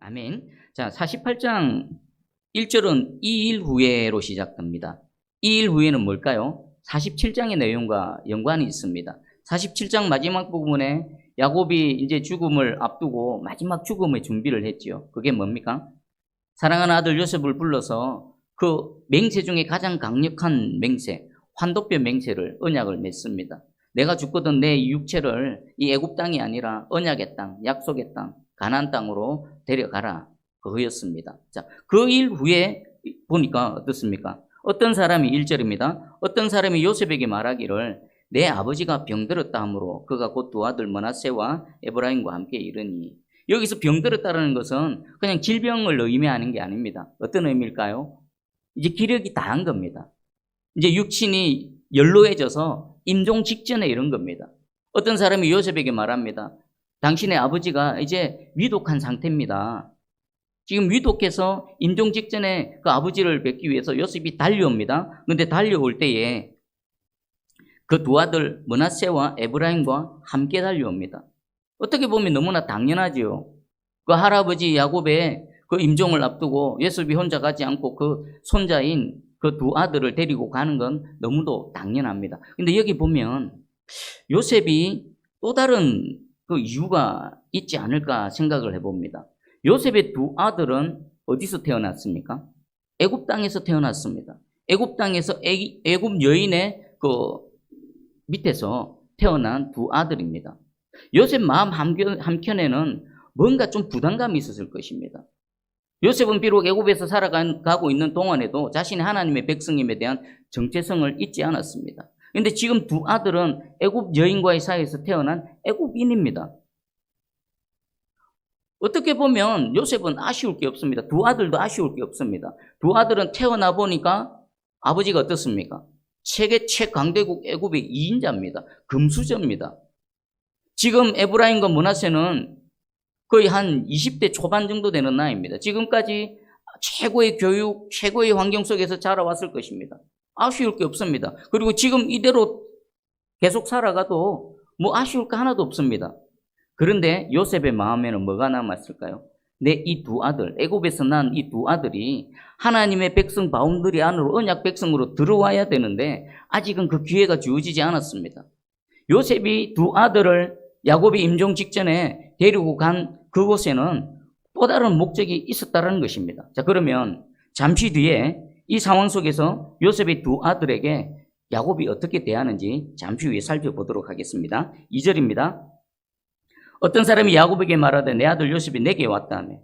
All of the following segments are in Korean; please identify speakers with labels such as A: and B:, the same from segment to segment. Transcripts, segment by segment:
A: 아멘. 자, 48장 1절은 2일 후에로 시작됩니다. 2일 후에는 뭘까요? 47장의 내용과 연관이 있습니다. 47장 마지막 부분에 야곱이 이제 죽음을 앞두고 마지막 죽음의 준비를 했지요. 그게 뭡니까? 사랑하는 아들 요셉을 불러서 그 맹세 중에 가장 강력한 맹세, 환도뼈 맹세를 언약을 맺습니다. 내가 죽거든 내 육체를 이 애굽 땅이 아니라 언약의 땅, 약속의 땅, 가나안 땅으로 데려가라. 그거였습니다. 자, 그 일 후에 보니까 어떻습니까? 어떤 사람이 1절입니다. 어떤 사람이 요셉에게 말하기를 내 아버지가 병들었다 하므로 그가 곧 두 아들 머나세와 에브라임과 함께 이르니 여기서 병들었다는 것은 그냥 질병을 의미하는 게 아닙니다. 어떤 의미일까요? 이제 기력이 다한 겁니다. 이제 육신이 연로해져서 임종 직전에 이런 겁니다. 어떤 사람이 요셉에게 말합니다. 당신의 아버지가 이제 위독한 상태입니다. 지금 위독해서 임종 직전에 그 아버지를 뵙기 위해서 요셉이 달려옵니다. 근데 달려올 때에 그 두 아들 머나세와 에브라임과 함께 달려옵니다. 어떻게 보면 너무나 당연하지요. 그 할아버지 야곱의 그 임종을 앞두고 요셉이 혼자 가지 않고 그 손자인 그 두 아들을 데리고 가는 건 너무도 당연합니다. 근데 여기 보면 요셉이 또 다른 그 이유가 있지 않을까 생각을 해봅니다. 요셉의 두 아들은 어디서 태어났습니까? 애굽 땅에서 태어났습니다. 애굽 땅에서 애굽 여인의 그 밑에서 태어난 두 아들입니다. 요셉 마음 한켠- 한켠에는 뭔가 좀 부담감이 있었을 것입니다. 요셉은 비록 애굽에서 살아가고 있는 동안에도 자신의 하나님의 백성임에 대한 정체성을 잊지 않았습니다. 근데 지금 두 아들은 애굽 여인과의 사이에서 태어난 애굽인입니다. 어떻게 보면 요셉은 아쉬울 게 없습니다. 두 아들도 아쉬울 게 없습니다. 두 아들은 태어나 보니까 아버지가 어떻습니까? 세계 최강대국 애굽의 2인자입니다. 금수저입니다. 지금 에브라임과 문하세는 거의 한 20대 초반 정도 되는 나이입니다. 지금까지 최고의 교육, 최고의 환경 속에서 자라왔을 것입니다. 아쉬울 게 없습니다. 그리고 지금 이대로 계속 살아가도 뭐 아쉬울 거 하나도 없습니다. 그런데 요셉의 마음에는 뭐가 남았을까요? 내 이 두 아들, 애굽에서 난 이 두 아들이 하나님의 백성 바운드리 안으로 언약 백성으로 들어와야 되는데 아직은 그 기회가 주어지지 않았습니다. 요셉이 두 아들을 야곱이 임종 직전에 데리고 간 그곳에는 또 다른 목적이 있었다는 것입니다. 자, 그러면 잠시 뒤에 이 상황 속에서 요셉의 두 아들에게 야곱이 어떻게 대하는지 잠시 후에 살펴보도록 하겠습니다. 2절입니다. 어떤 사람이 야곱에게 말하되 내 아들 요셉이 내게 왔다며.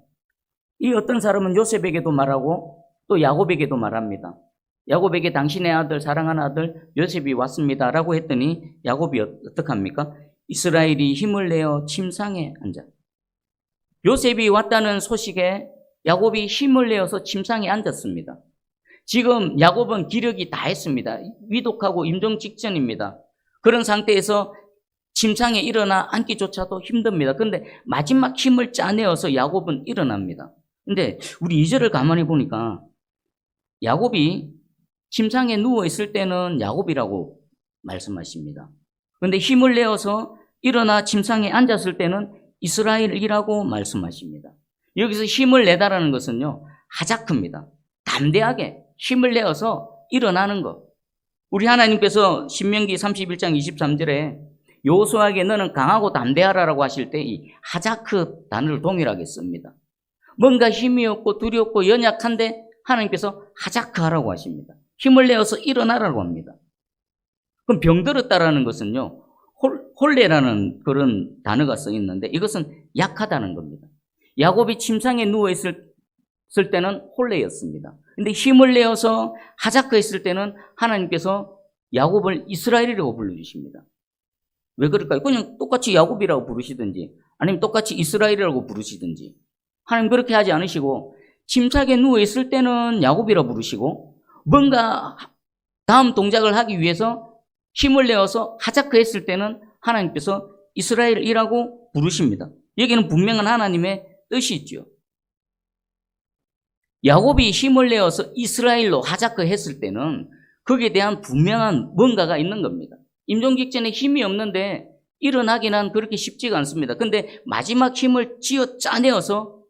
A: 이 어떤 사람은 요셉에게도 말하고 또 야곱에게도 말합니다. 야곱에게 당신의 아들, 사랑하는 아들 요셉이 왔습니다라고 했더니 야곱이 어떡합니까? 이스라엘이 힘을 내어 침상에 앉아. 요셉이 왔다는 소식에 야곱이 힘을 내어서 침상에 앉았습니다. 지금 야곱은 기력이 다 했습니다. 위독하고 임종 직전입니다. 그런 상태에서 침상에 일어나 앉기조차도 힘듭니다. 근데 마지막 힘을 짜내어서 야곱은 일어납니다. 근데 우리 이절을 가만히 보니까 야곱이 침상에 누워 있을 때는 야곱이라고 말씀하십니다. 근데 힘을 내어서 일어나 침상에 앉았을 때는 이스라엘이라고 말씀하십니다. 여기서 힘을 내다라는 것은요, 하자크입니다. 담대하게 힘을 내어서 일어나는 것. 우리 하나님께서 신명기 31장 23절에 요수에게 너는 강하고 담대하라라고 하실 때 이 하자크 단어를 동일하게 씁니다. 뭔가 힘이 없고 두렵고 연약한데 하나님께서 하자크 하라고 하십니다. 힘을 내어서 일어나라고 합니다. 그럼 병들었다라는 것은요, 홀, 홀레라는 그런 단어가 써 있는데 이것은 약하다는 겁니다. 야곱이 침상에 누워 있을 때는 홀레였습니다. 근데 힘을 내어서 하자크 했을 때는 하나님께서 야곱을 이스라엘이라고 불러주십니다. 왜 그럴까요? 그냥 똑같이 야곱이라고 부르시든지 아니면 똑같이 이스라엘이라고 부르시든지 하나님 그렇게 하지 않으시고 침상에 누워 있을 때는 야곱이라고 부르시고 뭔가 다음 동작을 하기 위해서 힘을 내어서 하자크 했을 때는 하나님께서 이스라엘이라고 부르십니다. 여기는 분명한 하나님의 뜻이 있죠. 야곱이 힘을 내어서 이스라엘로 하자크 했을 때는 거기에 대한 분명한 뭔가가 있는 겁니다. 임종 직전에 힘이 없는데 일어나기는 그렇게 쉽지가 않습니다. 근데 마지막 힘을 쥐어 짜내어서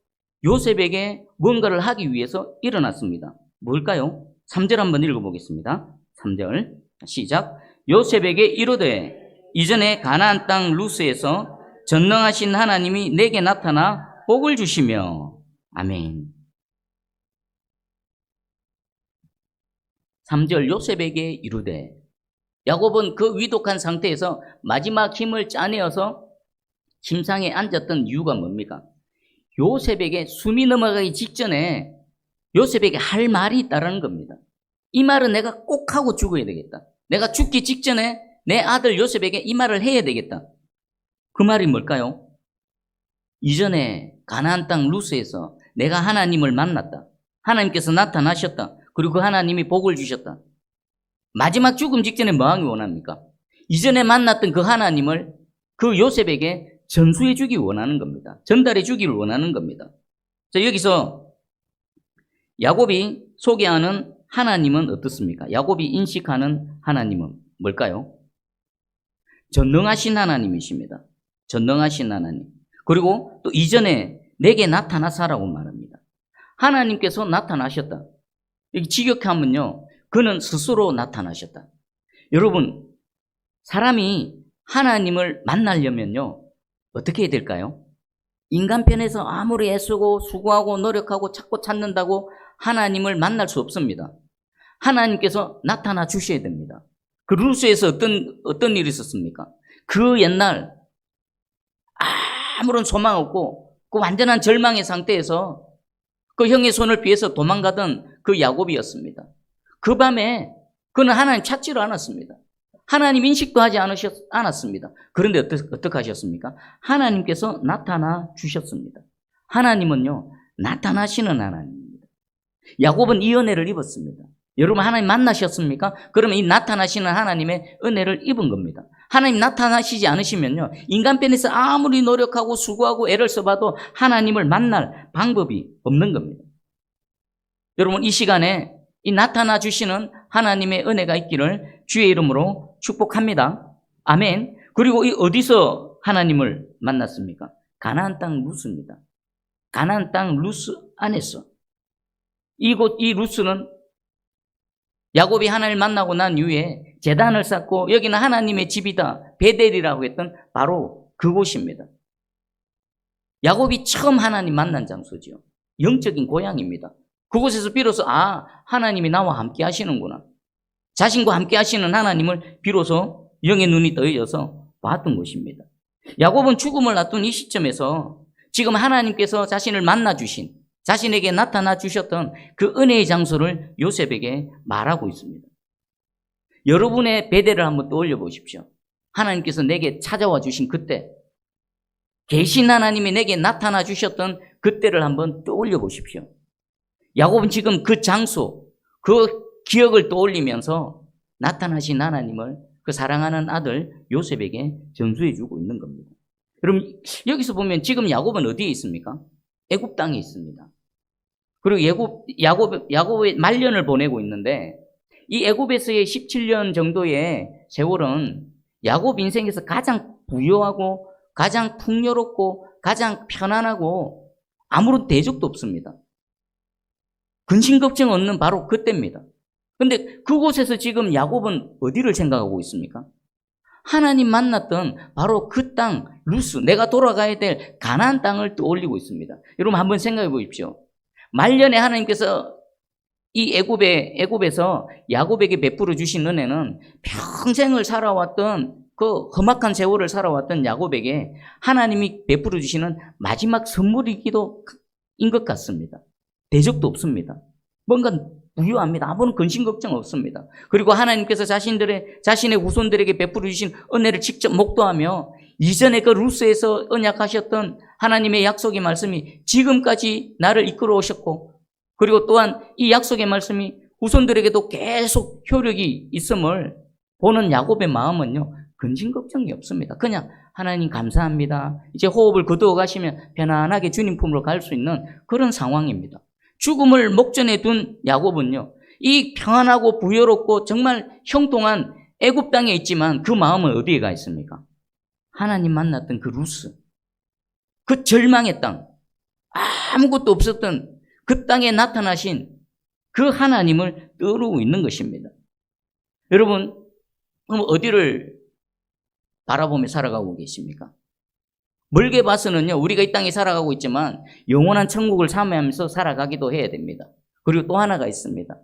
A: 요셉에게 뭔가를 하기 위해서 일어났습니다. 뭘까요? 3절 한번 읽어보겠습니다. 3절 시작. 요셉에게 이르되 이전에 가나안 땅 루스에서 전능하신 하나님이 내게 나타나 복을 주시며 아멘. 3절 요셉에게 이르되 야곱은 그 위독한 상태에서 마지막 힘을 짜내어서 침상에 앉았던 이유가 뭡니까? 요셉에게 숨이 넘어가기 직전에 요셉에게 할 말이 있다라는 겁니다. 이 말은 내가 꼭 하고 죽어야 되겠다. 내가 죽기 직전에 내 아들 요셉에게 이 말을 해야 되겠다. 그 말이 뭘까요? 이전에 가나안 땅 루스에서 내가 하나님을 만났다. 하나님께서 나타나셨다. 그리고 그 하나님이 복을 주셨다. 마지막 죽음 직전에 뭐하기 원합니까? 이전에 만났던 그 하나님을 그 요셉에게 전수해 주기 원하는 겁니다. 전달해 주기를 원하는 겁니다. 자, 여기서 야곱이 소개하는 하나님은 어떻습니까? 야곱이 인식하는 하나님은 뭘까요? 전능하신 하나님이십니다. 전능하신 하나님. 그리고 또 이전에 내게 나타나사라고 말합니다. 하나님께서 나타나셨다. 여기 직역하면요. 그는 스스로 나타나셨다. 여러분, 사람이 하나님을 만나려면요. 어떻게 해야 될까요? 인간편에서 아무리 애쓰고 수고하고 노력하고 찾고 찾는다고 하나님을 만날 수 없습니다. 하나님께서 나타나 주셔야 됩니다. 그 루스에서 어떤, 어떤 일이 있었습니까? 그 옛날 아무런 소망 없고 그 완전한 절망의 상태에서 그 형의 손을 피해서 도망가던 그 야곱이었습니다. 그 밤에 그는 하나님 찾지를 않았습니다. 하나님 인식도 하지 않으셨, 않았습니다. 그런데 어떻게, 어떻게 하셨습니까? 하나님께서 나타나 주셨습니다. 하나님은요, 나타나시는 하나님입니다. 야곱은 이 은혜를 입었습니다. 여러분 하나님 만나셨습니까? 그러면 이 나타나시는 하나님의 은혜를 입은 겁니다. 하나님 나타나시지 않으시면요. 인간편에서 아무리 노력하고 수고하고 애를 써봐도 하나님을 만날 방법이 없는 겁니다. 여러분 이 시간에 이 나타나 주시는 하나님의 은혜가 있기를 주의 이름으로 축복합니다. 아멘. 그리고 이 어디서 하나님을 만났습니까? 가나안 땅 루스입니다. 가나안 땅 루스 안에서 이곳 이 루스는 야곱이 하나님을 만나고 난 이후에 재단을 쌓고 여기는 하나님의 집이다. 베델이라고 했던 바로 그곳입니다. 야곱이 처음 하나님 만난 장소죠. 영적인 고향입니다. 그곳에서 비로소 아 하나님이 나와 함께 하시는구나. 자신과 함께 하시는 하나님을 비로소 영의 눈이 떠여서 봤던 것입니다. 야곱은 죽음을 앞둔 이 시점에서 지금 하나님께서 자신을 만나 주신 자신에게 나타나 주셨던 그 은혜의 장소를 요셉에게 말하고 있습니다. 여러분의 배대를 한번 떠올려 보십시오. 하나님께서 내게 찾아와 주신 그때, 계신 하나님이 내게 나타나 주셨던 그때를 한번 떠올려 보십시오. 야곱은 지금 그 장소, 그 기억을 떠올리면서 나타나신 하나님을 그 사랑하는 아들 요셉에게 전수해 주고 있는 겁니다. 그럼 여기서 보면 지금 야곱은 어디에 있습니까? 애굽 땅에 있습니다. 그리고 야곱, 야곱, 야곱의 말년을 보내고 있는데 이 애굽에서의 17년 정도의 세월은 야곱 인생에서 가장 부유하고 가장 풍요롭고 가장 편안하고 아무런 대적도 없습니다. 근심 걱정 없는 바로 그때입니다. 근데 그곳에서 지금 야곱은 어디를 생각하고 있습니까? 하나님 만났던 바로 그 땅, 루스, 내가 돌아가야 될 가나안 땅을 떠올리고 있습니다. 여러분 한번 생각해 보십시오. 말년에 하나님께서 이 애굽에 애굽에서 야곱에게 베풀어 주신 은혜는 평생을 살아왔던 그 험악한 세월을 살아왔던 야곱에게 하나님이 베풀어 주시는 마지막 선물이기도 인 것 같습니다. 대적도 없습니다. 뭔가 부유합니다. 아무런 근심 걱정 없습니다. 그리고 하나님께서 자신들의 자신의 후손들에게 베풀어 주신 은혜를 직접 목도하며 이전에 그 루스에서 언약하셨던 하나님의 약속의 말씀이 지금까지 나를 이끌어 오셨고 그리고 또한 이 약속의 말씀이 후손들에게도 계속 효력이 있음을 보는 야곱의 마음은요 근심 걱정이 없습니다. 그냥 하나님 감사합니다. 이제 호흡을 거두어 가시면 편안하게 주님 품으로 갈 수 있는 그런 상황입니다. 죽음을 목전에 둔 야곱은요 이 평안하고 부여롭고 정말 형통한 애굽 땅에 있지만 그 마음은 어디에 가 있습니까? 하나님 만났던 그 루스, 그 절망의 땅, 아무것도 없었던 그 땅에 나타나신 그 하나님을 떠오르고 있는 것입니다. 여러분, 그럼 어디를 바라보며 살아가고 계십니까? 멀게 봐서는요, 우리가 이 땅에 살아가고 있지만 영원한 천국을 사모하면서 살아가기도 해야 됩니다. 그리고 또 하나가 있습니다.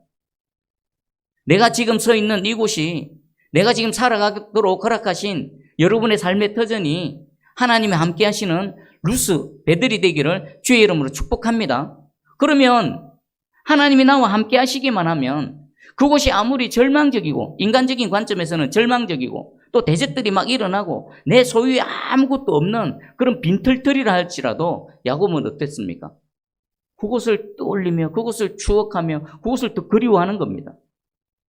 A: 내가 지금 서 있는 이곳이 내가 지금 살아가도록 허락하신 여러분의 삶의 터전이 하나님이 함께 하시는 루스, 베들이 되기를 주의 이름으로 축복합니다. 그러면 하나님이 나와 함께 하시기만 하면 그곳이 아무리 절망적이고 인간적인 관점에서는 절망적이고 또 대적들이 막 일어나고 내 소유에 아무것도 없는 그런 빈털터리라 할지라도 야곱은 어땠습니까? 그곳을 떠올리며 그곳을 추억하며 그곳을 또 그리워하는 겁니다.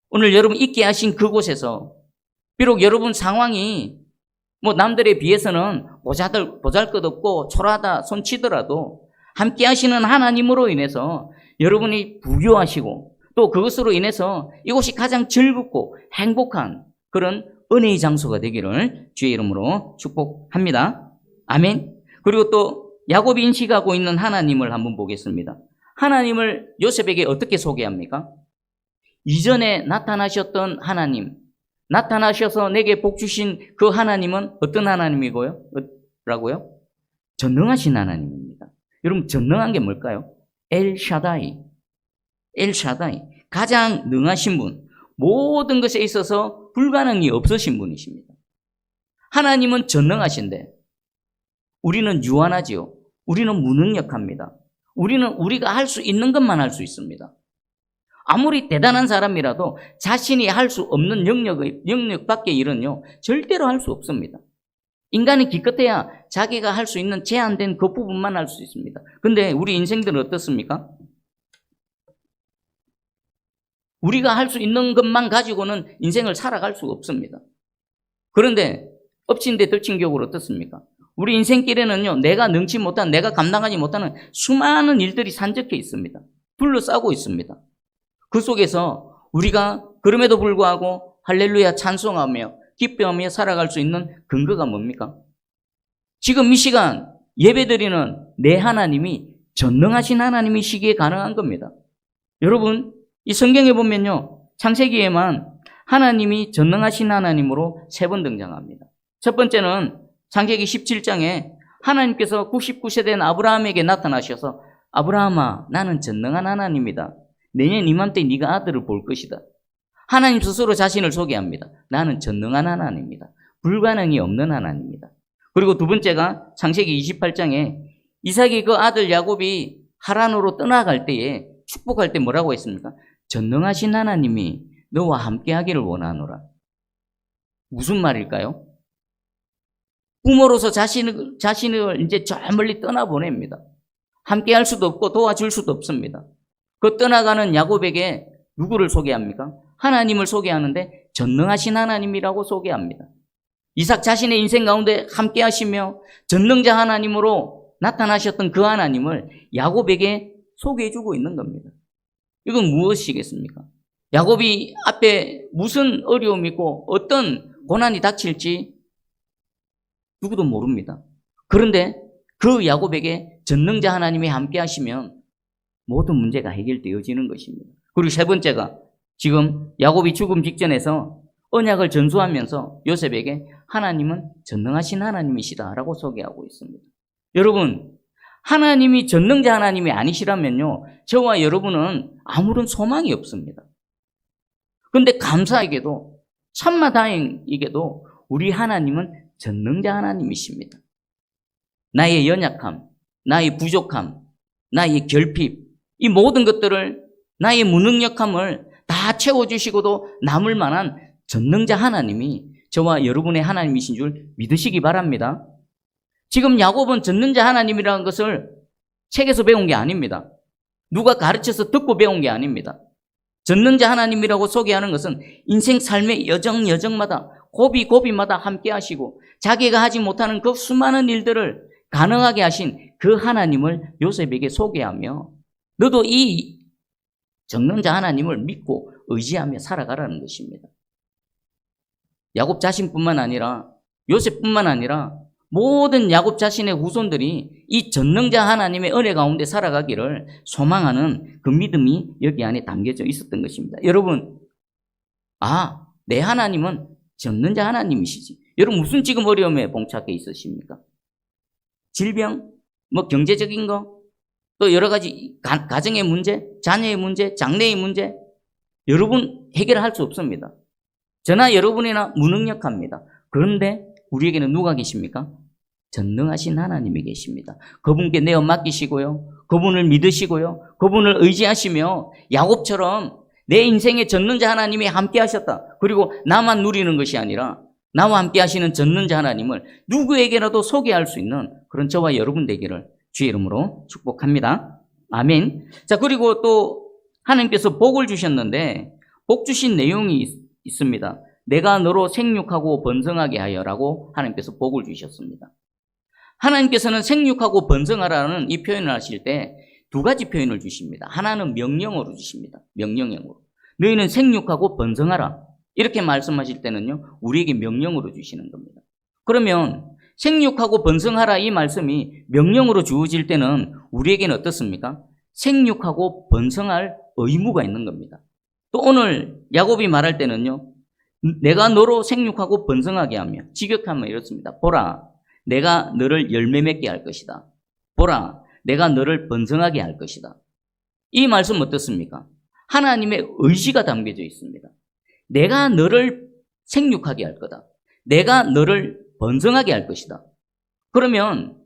A: 오늘 여러분 있게 하신 그곳에서 비록 여러분 상황이 뭐 남들에 비해서는 보자들 보잘 것 없고 초라하다 손치더라도 함께 하시는 하나님으로 인해서 여러분이 부교하시고 또 그것으로 인해서 이곳이 가장 즐겁고 행복한 그런 은혜의 장소가 되기를 주의 이름으로 축복합니다. 아멘. 그리고 또 야곱이 인식하고 있는 하나님을 한번 보겠습니다. 하나님을 요셉에게 어떻게 소개합니까? 이전에 나타나셨던 하나님, 나타나셔서 내게 복 주신 그 하나님은 어떤 하나님이고요? 어, 라고요? 전능하신 하나님입니다. 여러분, 전능한 게 뭘까요? 엘 샤다이. 엘 샤다이. 가장 능하신 분. 모든 것에 있어서 불가능이 없으신 분이십니다. 하나님은 전능하신데, 우리는 유한하지요. 우리는 무능력합니다. 우리는 우리가 할 수 있는 것만 할 수 있습니다. 아무리 대단한 사람이라도 자신이 할 수 없는 영역의, 영역 밖의 일은요, 절대로 할 수 없습니다. 인간이 기껏해야 자기가 할 수 있는 제한된 그 부분만 할 수 있습니다. 근데 우리 인생들은 어떻습니까? 우리가 할 수 있는 것만 가지고는 인생을 살아갈 수가 없습니다. 그런데 엎친 데 덮친 격으로 어떻습니까? 우리 인생길에는요, 내가 능치 못한, 내가 감당하지 못하는 수많은 일들이 산적해 있습니다. 둘러싸고 있습니다. 그 속에서 우리가 그럼에도 불구하고 할렐루야 찬송하며 기뻐하며 살아갈 수 있는 근거가 뭡니까? 지금 이 시간 예배드리는 내 하나님이 전능하신 하나님이시기에 가능한 겁니다. 여러분, 이 성경에 보면요. 창세기에만 하나님이 전능하신 하나님으로 세 번 등장합니다. 첫 번째는 창세기 17장에 하나님께서 99세 된 아브라함에게 나타나셔서 아브라함아 나는 전능한 하나님이다. 내년 이맘때 네가 아들을 볼 것이다. 하나님 스스로 자신을 소개합니다. 나는 전능한 하나님입니다. 불가능이 없는 하나님입니다. 그리고 두 번째가 창세기 28장에 이삭이 그 아들 야곱이 하란으로 떠나갈 때에 축복할 때 뭐라고 했습니까? 전능하신 하나님이 너와 함께 하기를 원하노라. 무슨 말일까요? 부모로서 자신을, 자신을 이제 저 멀리 떠나보냅니다. 함께 할 수도 없고 도와줄 수도 없습니다. 그 떠나가는 야곱에게 누구를 소개합니까? 하나님을 소개하는데 전능하신 하나님이라고 소개합니다. 이삭 자신의 인생 가운데 함께 하시며 전능자 하나님으로 나타나셨던 그 하나님을 야곱에게 소개해주고 있는 겁니다. 이건 무엇이겠습니까? 야곱이 앞에 무슨 어려움이 있고 어떤 고난이 닥칠지 누구도 모릅니다. 그런데 그 야곱에게 전능자 하나님이 함께 하시면 모든 문제가 해결되어지는 것입니다. 그리고 세 번째가 지금 야곱이 죽음 직전에서 언약을 전수하면서 요셉에게 하나님은 전능하신 하나님이시다라고 소개하고 있습니다. 여러분, 하나님이 전능자 하나님이 아니시라면요, 저와 여러분은 아무런 소망이 없습니다. 근데 감사하게도, 참마 다행이게도 우리 하나님은 전능자 하나님이십니다. 나의 연약함, 나의 부족함, 나의 결핍, 이 모든 것들을 나의 무능력함을 다 채워주시고도 남을 만한 전능자 하나님이 저와 여러분의 하나님이신 줄 믿으시기 바랍니다. 지금 야곱은 전능자 하나님이라는 것을 책에서 배운 게 아닙니다. 누가 가르쳐서 듣고 배운 게 아닙니다. 전능자 하나님이라고 소개하는 것은 인생 삶의 여정 여정마다 고비 고비마다 함께 하시고 자기가 하지 못하는 그 수많은 일들을 가능하게 하신 그 하나님을 요셉에게 소개하며 너도 이 전능자 하나님을 믿고 의지하며 살아가라는 것입니다. 야곱 자신뿐만 아니라 요셉뿐만 아니라 모든 야곱 자신의 후손들이 이 전능자 하나님의 은혜 가운데 살아가기를 소망하는 그 믿음이 여기 안에 담겨져 있었던 것입니다. 여러분, 아, 내 하나님은 전능자 하나님이시지. 여러분 무슨 지금 어려움에 봉착해 있으십니까? 질병, 뭐 경제적인 거, 또 여러 가지 가, 가정의 문제, 자녀의 문제, 장래의 문제, 여러분 해결할 수 없습니다. 저나 여러분이나 무능력합니다. 그런데 우리에게는 누가 계십니까? 전능하신 하나님이 계십니다. 그분께 내어 맡기시고요. 그분을 믿으시고요. 그분을 의지하시며 야곱처럼 내 인생의 전능자 하나님이 함께 하셨다. 그리고 나만 누리는 것이 아니라 나와 함께 하시는 전능자 하나님을 누구에게라도 소개할 수 있는 그런 저와 여러분 되기를 주의 이름으로 축복합니다. 아멘. 자, 그리고 또 하나님께서 복을 주셨는데 복 주신 내용이 있, 있습니다. 내가 너로 생육하고 번성하게 하여라고 하나님께서 복을 주셨습니다. 하나님께서는 생육하고 번성하라는 이 표현을 하실 때 두 가지 표현을 주십니다. 하나는 명령어로 주십니다. 명령형으로. 너희는 생육하고 번성하라. 이렇게 말씀하실 때는요, 우리에게 명령으로 주시는 겁니다. 그러면 생육하고 번성하라 이 말씀이 명령으로 주어질 때는 우리에게는 어떻습니까? 생육하고 번성할 의무가 있는 겁니다. 또 오늘 야곱이 말할 때는요, 내가 너로 생육하고 번성하게 하며 직역하면 이렇습니다. 보라, 내가 너를 열매 맺게 할 것이다. 보라, 내가 너를 번성하게 할 것이다. 이 말씀 어떻습니까? 하나님의 의지가 담겨져 있습니다. 내가 너를 생육하게 할 거다. 내가 너를 번성하게 할 것이다. 그러면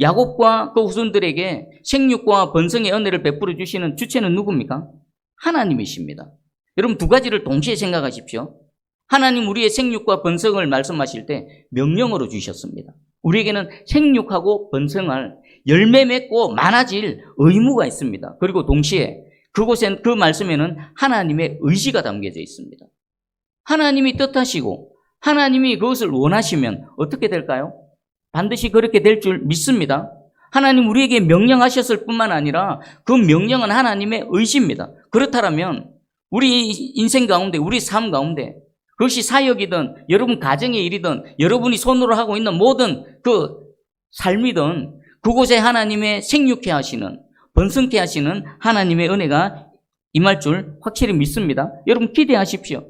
A: 야곱과 그 후손들에게 생육과 번성의 은혜를 베풀어 주시는 주체는 누굽니까? 하나님이십니다. 여러분 두 가지를 동시에 생각하십시오. 하나님 우리의 생육과 번성을 말씀하실 때 명령으로 주셨습니다. 우리에게는 생육하고 번성할 열매 맺고 많아질 의무가 있습니다. 그리고 동시에 그곳엔 그 말씀에는 하나님의 의지가 담겨져 있습니다. 하나님이 뜻하시고 하나님이 그것을 원하시면 어떻게 될까요? 반드시 그렇게 될 줄 믿습니다. 하나님 우리에게 명령하셨을 뿐만 아니라 그 명령은 하나님의 의지입니다. 그렇다면 우리 인생 가운데, 우리 삶 가운데 그것이 사역이든 여러분 가정의 일이든 여러분이 손으로 하고 있는 모든 그 삶이든 그곳에 하나님의 생육케 하시는 번성케 하시는 하나님의 은혜가 임할 줄 확실히 믿습니다. 여러분 기대하십시오.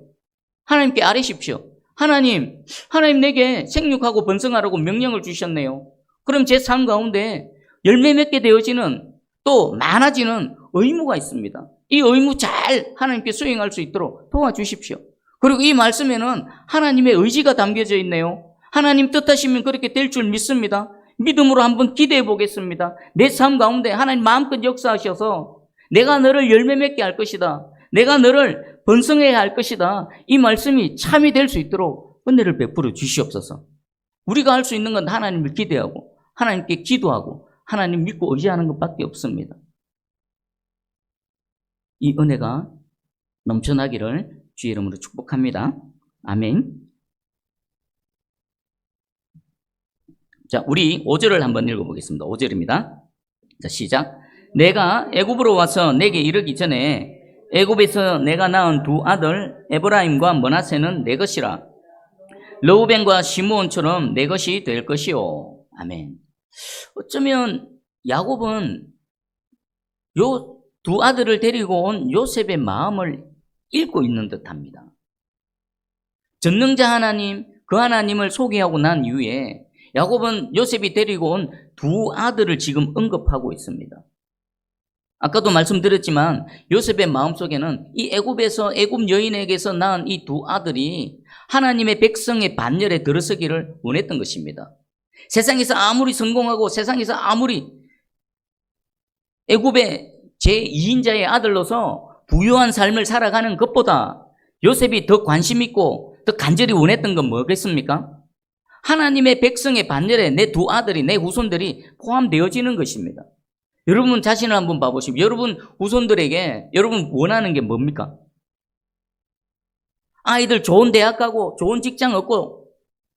A: 하나님께 아뢰십시오. 하나님, 하나님 내게 생육하고 번성하라고 명령을 주셨네요. 그럼 제 삶 가운데 열매 맺게 되어지는 또 많아지는 의무가 있습니다. 이 의무 잘 하나님께 수행할 수 있도록 도와주십시오. 그리고 이 말씀에는 하나님의 의지가 담겨져 있네요. 하나님 뜻하시면 그렇게 될 줄 믿습니다. 믿음으로 한번 기대해 보겠습니다. 내 삶 가운데 하나님 마음껏 역사하셔서 내가 너를 열매 맺게 할 것이다. 내가 너를 번성해야 할 것이다. 이 말씀이 참이 될 수 있도록 은혜를 베풀어 주시옵소서. 우리가 할 수 있는 건 하나님을 기대하고 하나님께 기도하고 하나님 믿고 의지하는 것밖에 없습니다. 이 은혜가 넘쳐나기를 주의 이름으로 축복합니다. 아멘. 자, 우리 5절을 한번 읽어보겠습니다. 5절입니다. 자, 시작. 내가 애굽으로 와서 내게 이르기 전에 애굽에서 내가 낳은 두 아들 에브라임과 머나세는 내 것이라. 러우벤과 시므온처럼 내 것이 될 것이요. 아멘. 어쩌면 야곱은 요 두 아들을 데리고 온 요셉의 마음을 읽고 있는 듯 합니다. 전능자 하나님, 그 하나님을 소개하고 난 이후에 야곱은 요셉이 데리고 온 두 아들을 지금 언급하고 있습니다. 아까도 말씀드렸지만 요셉의 마음속에는 이 애굽에서 애굽 여인에게서 낳은 이 두 아들이 하나님의 백성의 반열에 들어서기를 원했던 것입니다. 세상에서 아무리 성공하고 세상에서 아무리 애굽의 제2인자의 아들로서 부유한 삶을 살아가는 것보다 요셉이 더 관심 있고 더 간절히 원했던 건 뭐겠습니까? 하나님의 백성의 반열에 내 두 아들이, 내 후손들이 포함되어지는 것입니다. 여러분 자신을 한번 봐보시면 여러분 후손들에게 여러분 원하는 게 뭡니까? 아이들 좋은 대학 가고 좋은 직장 얻고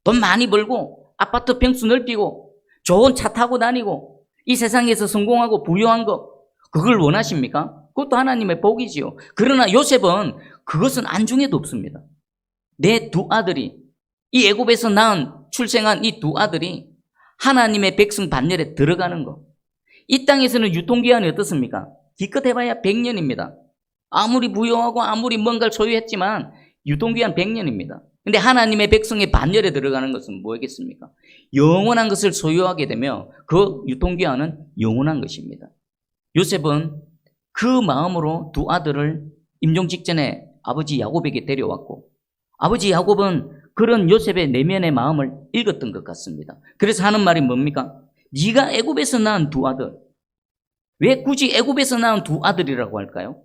A: 돈 많이 벌고 아파트 평수 넓히고 좋은 차 타고 다니고 이 세상에서 성공하고 부유한 거 그걸 원하십니까? 그것도 하나님의 복이지요. 그러나 요셉은 그것은 안중에도 없습니다. 내 두 아들이 이 애굽에서 낳은 출생한 이 두 아들이 하나님의 백성 반열에 들어가는 거. 이 땅에서는 유통기한이 어떻습니까? 기껏 해봐야 100년입니다. 아무리 부유하고 아무리 뭔가를 소유했지만 유통기한 100년입니다. 근데 하나님의 백성의 반열에 들어가는 것은 뭐겠습니까? 영원한 것을 소유하게 되며 그 유통기한은 영원한 것입니다. 요셉은 그 마음으로 두 아들을 임종 직전에 아버지 야곱에게 데려왔고 아버지 야곱은 그런 요셉의 내면의 마음을 읽었던 것 같습니다. 그래서 하는 말이 뭡니까? 네가 애굽에서 낳은 두 아들. 왜 굳이 애굽에서 낳은 두 아들이라고 할까요?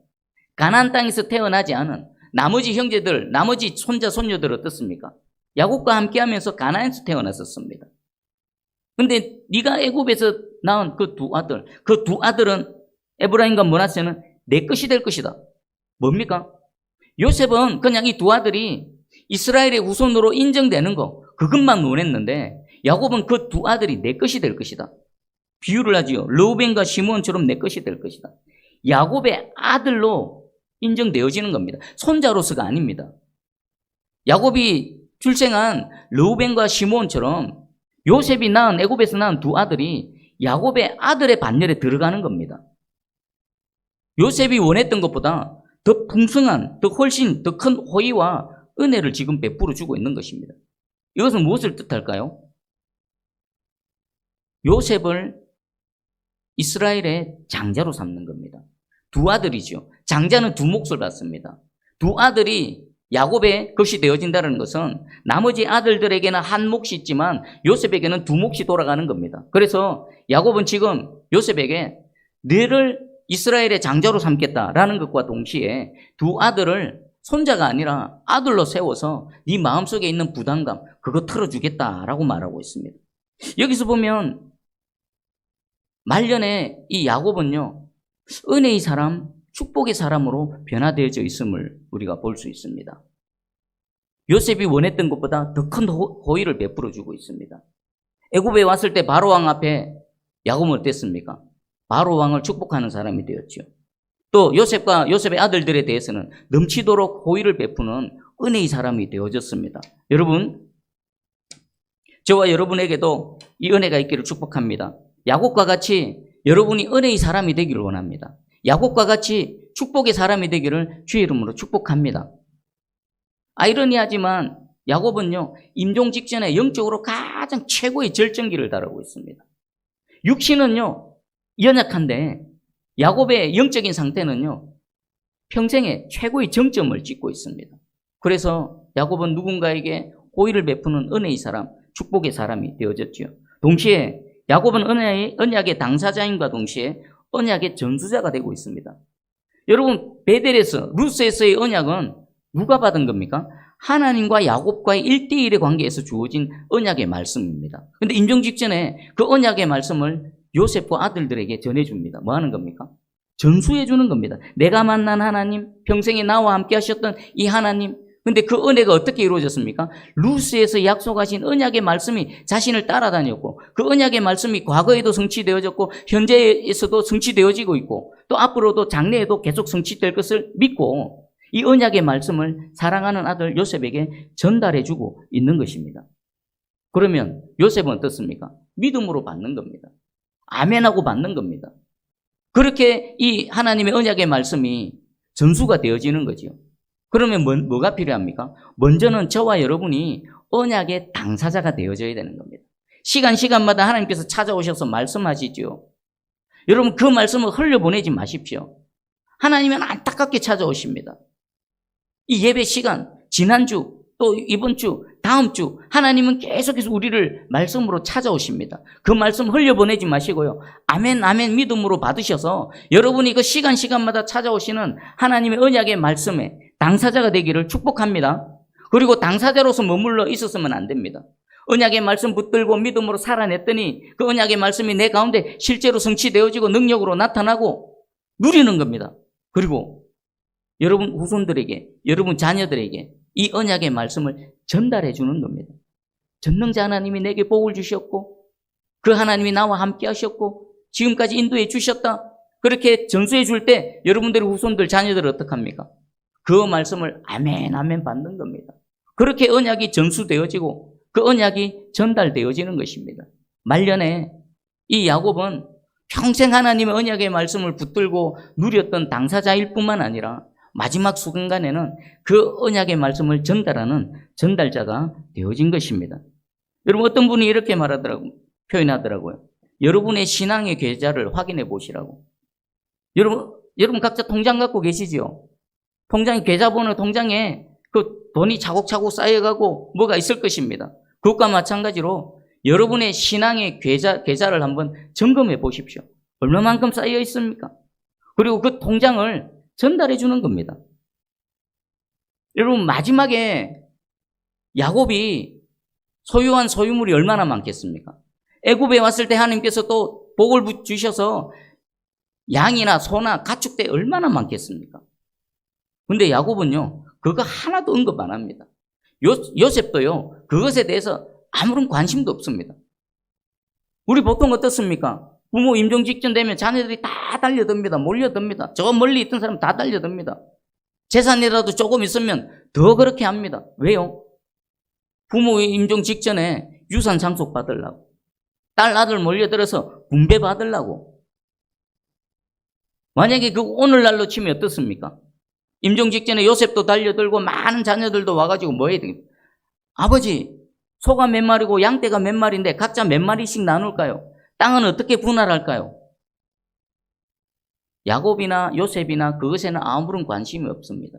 A: 가나안 땅에서 태어나지 않은 나머지 형제들, 나머지 손자 손녀들 어떻습니까? 야곱과 함께하면서 가나안에서 태어났었습니다. 근데 네가 애굽에서 낳은 그 두 아들, 그 두 아들은 에브라임과 모나세는 내 것이 될 것이다. 뭡니까? 요셉은 그냥 이 두 아들이 이스라엘의 후손으로 인정되는 거 그것만 원했는데 야곱은 그 두 아들이 내 것이 될 것이다. 비유를 하지요. 르우벤과 시몬처럼 내 것이 될 것이다. 야곱의 아들로 인정되어지는 겁니다. 손자로서가 아닙니다. 야곱이 출생한 르우벤과 시몬처럼 요셉이 낳은 애굽에서 낳은 두 아들이 야곱의 아들의 반열에 들어가는 겁니다. 요셉이 원했던 것보다 더 풍성한, 더 훨씬 더 큰 호의와 은혜를 지금 베풀어 주고 있는 것입니다. 이것은 무엇을 뜻할까요? 요셉을 이스라엘의 장자로 삼는 겁니다. 두 아들이죠. 장자는 두 몫을 받습니다. 두 아들이 야곱의 것이 되어진다는 것은 나머지 아들들에게는 한 몫이 있지만 요셉에게는 두 몫이 돌아가는 겁니다. 그래서 야곱은 지금 요셉에게 너를 이스라엘의 장자로 삼겠다라는 것과 동시에 두 아들을 손자가 아니라 아들로 세워서 네 마음속에 있는 부담감 그거 털어주겠다라고 말하고 있습니다. 여기서 보면 말년에 이 야곱은요 은혜의 사람, 축복의 사람으로 변화되어져 있음을 우리가 볼 수 있습니다. 요셉이 원했던 것보다 더 큰 호의를 베풀어 주고 있습니다. 애굽에 왔을 때 바로 왕 앞에 야곱은 어땠습니까? 바로 왕을 축복하는 사람이 되었죠. 또 요셉과 요셉의 아들들에 대해서는 넘치도록 호의를 베푸는 은혜의 사람이 되어졌습니다. 여러분, 저와 여러분에게도 이 은혜가 있기를 축복합니다. 야곱과 같이 여러분이 은혜의 사람이 되기를 원합니다. 야곱과 같이 축복의 사람이 되기를 주의 이름으로 축복합니다. 아이러니하지만 야곱은요, 임종 직전에 영적으로 가장 최고의 절정기를 달하고 있습니다. 육신은요, 연약한데 야곱의 영적인 상태는요, 평생에 최고의 정점을 찍고 있습니다. 그래서 야곱은 누군가에게 호의를 베푸는 은혜의 사람, 축복의 사람이 되어졌죠. 동시에 야곱은 은혜의, 언약의 당사자인과 동시에 언약의 전수자가 되고 있습니다. 여러분, 베델에서, 루스에서의 언약은 누가 받은 겁니까? 하나님과 야곱과의 1대1의 관계에서 주어진 언약의 말씀입니다. 근데 임종 직전에 그 언약의 말씀을 요셉과 아들들에게 전해줍니다. 뭐 하는 겁니까? 전수해 주는 겁니다. 내가 만난 하나님, 평생에 나와 함께 하셨던 이 하나님, 근데 그 은혜가 어떻게 이루어졌습니까? 루스에서 약속하신 언약의 말씀이 자신을 따라다녔고, 그 언약의 말씀이 과거에도 성취되어졌고, 현재에서도 성취되어지고 있고, 또 앞으로도 장래에도 계속 성취될 것을 믿고, 이 언약의 말씀을 사랑하는 아들 요셉에게 전달해주고 있는 것입니다. 그러면 요셉은 어떻습니까? 믿음으로 받는 겁니다. 아멘하고 받는 겁니다. 그렇게 이 하나님의 언약의 말씀이 전수가 되어지는 거죠. 그러면 뭐, 뭐가 필요합니까? 먼저는 저와 여러분이 언약의 당사자가 되어져야 되는 겁니다. 시간, 시간마다 하나님께서 찾아오셔서 말씀하시죠. 여러분, 그 말씀을 흘려보내지 마십시오. 하나님은 안타깝게 찾아오십니다. 이 예배 시간, 지난주, 또 이번 주, 다음 주, 하나님은 계속해서 우리를 말씀으로 찾아오십니다. 그 말씀 흘려보내지 마시고요. 아멘, 아멘 믿음으로 받으셔서 여러분이 그 시간, 시간마다 찾아오시는 하나님의 언약의 말씀에 당사자가 되기를 축복합니다. 그리고 당사자로서 머물러 있었으면 안 됩니다. 언약의 말씀 붙들고 믿음으로 살아냈더니 그 언약의 말씀이 내 가운데 실제로 성취되어지고 능력으로 나타나고 누리는 겁니다. 그리고 여러분 후손들에게, 여러분 자녀들에게 이 언약의 말씀을 전달해 주는 겁니다. 전능자 하나님이 내게 복을 주셨고, 그 하나님이 나와 함께 하셨고, 지금까지 인도해 주셨다. 그렇게 전수해 줄 때 여러분들의 후손들, 자녀들 어떡합니까? 그 말씀을 아멘, 아멘 받는 겁니다. 그렇게 언약이 전수되어지고 그 언약이 전달되어지는 것입니다. 말년에 이 야곱은 평생 하나님의 언약의 말씀을 붙들고 누렸던 당사자일 뿐만 아니라 마지막 순간에는 그 언약의 말씀을 전달하는 전달자가 되어진 것입니다. 여러분 어떤 분이 이렇게 말하더라고 표현하더라고요. 여러분의 신앙의 계좌를 확인해 보시라고. 여러분 여러분 각자 통장 갖고 계시지요? 통장 계좌번호 통장에 그 돈이 차곡차곡 쌓여가고 뭐가 있을 것입니다. 그것과 마찬가지로 여러분의 신앙의 계좌, 계좌를 한번 점검해 보십시오. 얼마만큼 쌓여 있습니까? 그리고 그 통장을 전달해 주는 겁니다. 여러분, 마지막에 야곱이 소유한 소유물이 얼마나 많겠습니까? 애굽에 왔을 때 하나님께서 또 복을 주셔서 양이나 소나 가축대 얼마나 많겠습니까? 근데 야곱은요, 그거 하나도 언급 안 합니다. 요, 요셉도요, 그것에 대해서 아무런 관심도 없습니다. 우리 보통 어떻습니까? 부모 임종 직전 되면 자녀들이 다 달려듭니다. 몰려듭니다. 저 멀리 있던 사람 다 달려듭니다. 재산이라도 조금 있으면 더 그렇게 합니다. 왜요? 부모 임종 직전에 유산 상속 받으려고. 딸, 아들 몰려들어서 분배 받으려고. 만약에 그 오늘날로 치면 어떻습니까? 임종 직전에 요셉도 달려들고 많은 자녀들도 와가지고 뭐 해야 되겠습니까? 아버지, 소가 몇 마리고 양떼가 몇 마리인데 각자 몇 마리씩 나눌까요? 땅은 어떻게 분할할까요? 야곱이나 요셉이나 그것에는 아무런 관심이 없습니다.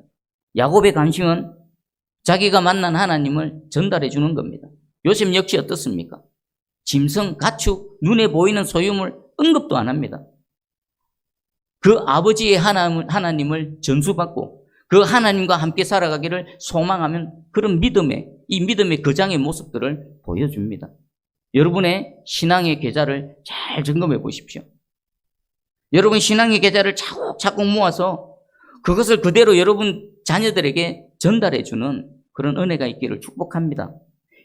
A: 야곱의 관심은 자기가 만난 하나님을 전달해 주는 겁니다. 요셉 역시 어떻습니까? 짐승, 가축, 눈에 보이는 소유물 언급도 안 합니다. 그 아버지의 하나님을, 전수받고 그 하나님과 함께 살아가기를 소망하면 그런 믿음의, 이 믿음의 거장의 모습들을 보여줍니다. 여러분의 신앙의 계좌를 잘 점검해 보십시오. 여러분 신앙의 계좌를 차곡차곡 모아서 그것을 그대로 여러분 자녀들에게 전달해 주는 그런 은혜가 있기를 축복합니다.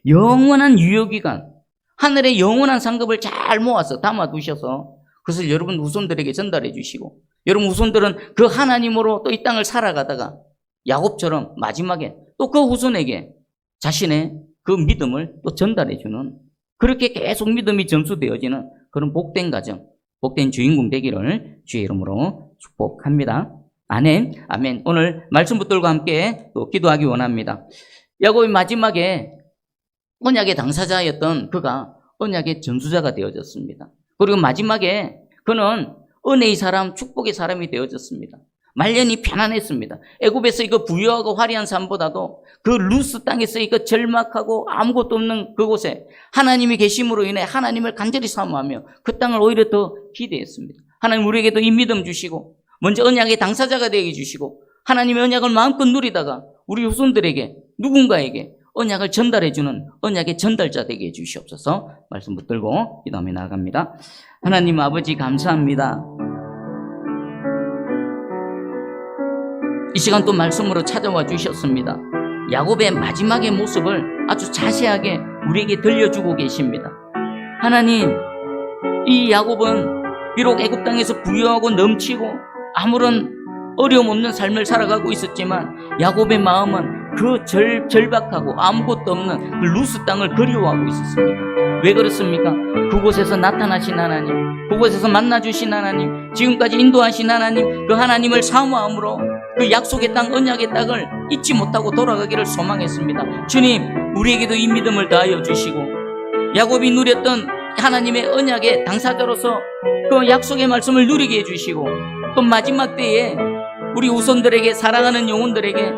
A: 영원한 유효기간, 하늘의 영원한 상급을 잘 모아서 담아 두셔서 그것을 여러분 후손들에게 전달해 주시고 여러분 후손들은 그 하나님으로 또 이 땅을 살아가다가 야곱처럼 마지막에 또 그 후손에게 자신의 그 믿음을 또 전달해 주는 그렇게 계속 믿음이 전수되어지는 그런 복된 가정, 복된 주인공 되기를 주의 이름으로 축복합니다. 아멘, 아멘. 오늘 말씀 붙들과 함께 또 기도하기 원합니다. 야곱이 마지막에 언약의 당사자였던 그가 언약의 전수자가 되어졌습니다. 그리고 마지막에 그는 은혜의 사람, 축복의 사람이 되어졌습니다. 말년이 편안했습니다. 애굽에서 이거 부유하고 화려한 삶보다도 그 루스 땅에서 이거 절막하고 아무것도 없는 그곳에 하나님이 계심으로 인해 하나님을 간절히 사모하며 그 땅을 오히려 더 기대했습니다. 하나님 우리에게도 이 믿음 주시고 먼저 언약의 당사자가 되게 해주시고 하나님의 언약을 마음껏 누리다가 우리 후손들에게 누군가에게 언약을 전달해주는 언약의 전달자 되게 해주시옵소서 말씀 붙들고 이 다음에 나아갑니다. 하나님 아버지 감사합니다. 이 시간 또 말씀으로 찾아와 주셨습니다. 야곱의 마지막의 모습을 아주 자세하게 우리에게 들려주고 계십니다. 하나님, 이 야곱은 비록 애굽 땅에서 부유하고 넘치고 아무런 어려움 없는 삶을 살아가고 있었지만 야곱의 마음은 그 절, 절박하고 아무것도 없는 그 루스 땅을 그리워하고 있었습니다. 왜 그렇습니까? 그곳에서 나타나신 하나님, 그곳에서 만나주신 하나님, 지금까지 인도하신 하나님, 그 하나님을 사모함으로 그 약속의 땅, 언약의 땅을 잊지 못하고 돌아가기를 소망했습니다. 주님, 우리에게도 이 믿음을 다하여 주시고, 야곱이 누렸던 하나님의 언약의 당사자로서 그 약속의 말씀을 누리게 해주시고, 또 마지막 때에 우리 우손들에게 사랑하는 영혼들에게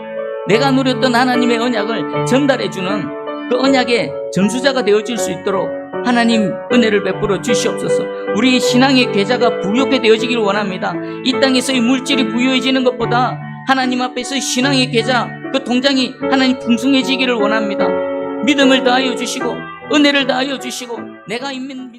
A: 내가 누렸던 하나님의 언약을 전달해주는 그 언약의 전수자가 되어질 수 있도록 하나님 은혜를 베풀어 주시옵소서. 우리 신앙의 계좌가 부욕해 되어지기를 원합니다. 이 땅에서의 물질이 부유해지는 것보다 하나님 앞에서 신앙의 계좌, 그 통장이 하나님 풍성해지기를 원합니다. 믿음을 다하여 주시고 은혜를 다하여 주시고 내가 있는